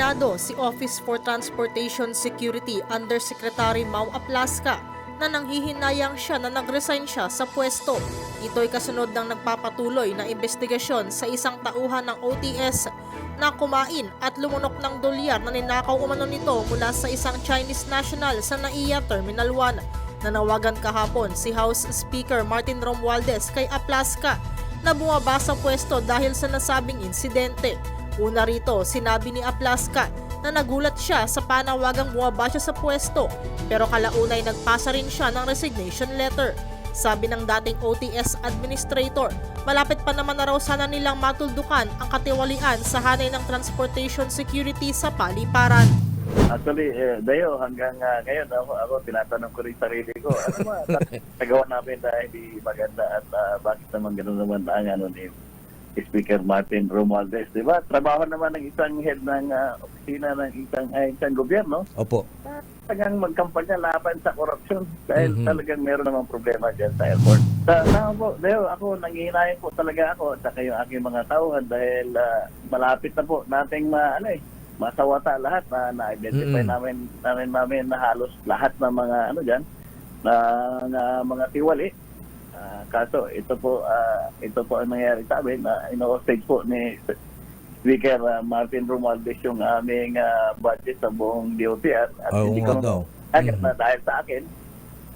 aminado si Office for Transportation Security Undersecretary Mau Aplaska na nanghihinayang siya na nag-resign siya sa pwesto. Ito'y kasunod ng nagpapatuloy na investigasyon sa isang tauhan ng OTS na kumain at lumunok ng dolyar na ninakaw umano nito mula sa isang Chinese national sa NAIA Terminal 1. Nanawagan kahapon si House Speaker Martin Romualdez kay Aplaska na bumaba sa pwesto dahil sa nasabing insidente. Una rito, sinabi ni Aplaska na nagulat siya sa panawagang bumaba siya sa pwesto pero kalaunay nagpasa rin siya ng resignation letter. Sabi ng dating OTS administrator, malapit pa naman na raw sana nilang matuldukan ang katiwalian sa hanay ng transportation security sa paliparan. Actually, eh, Dayo, hanggang ah, ngayon, ako, ako tinatanong ko rin sarili ko, ano ba, nagawa namin dahil hindi maganda at ah, bakit naman gano'n naman ang ano ni Speaker Martin Romualdez, di ba? Trabaho naman ng isang head ng ah, opisina ng isang, ay, isang gobyerno, Opo. talagang magkampanya laban sa korupsyon dahil Mhm. talagang meron namang problema dyan sa airport. Sa tama po, Leo, ako nanghihinayin po talaga ako at saka yung aking mga tauhan dahil ah, malapit na po nating ma, ano eh, masawata lahat na na-identify Mhm. namin, namin namin na halos lahat ng mga ano dyan, na, na mga tiwali. Ah, kaso ito po ah, ito po ang nangyari sa amin na ino-stage po ni Speaker ah, Martin Romualdez yung aming ah, budget sa buong DOTR at Oo hindi ko daw. agad Mhm. na dahil sa akin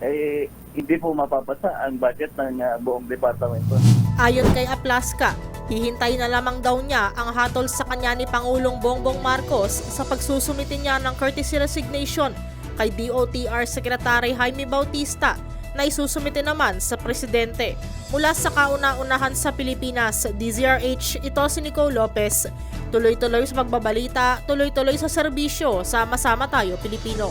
eh hindi po mapapasa ang budget ng ah, buong departamento. Ayon kay Aplaska, hihintay na lamang daw niya ang hatol sa kanya ni Pangulong Bongbong Marcos sa pagsusumiti niya ng courtesy resignation kay DOTR Secretary Jaime Bautista na isusumite naman sa presidente. Mula sa kauna-unahan sa Pilipinas, DZRH, ito si Nico Lopez. Tuloy-tuloy sa pagbabalita, tuloy-tuloy sa serbisyo, sama-sama tayo Pilipino.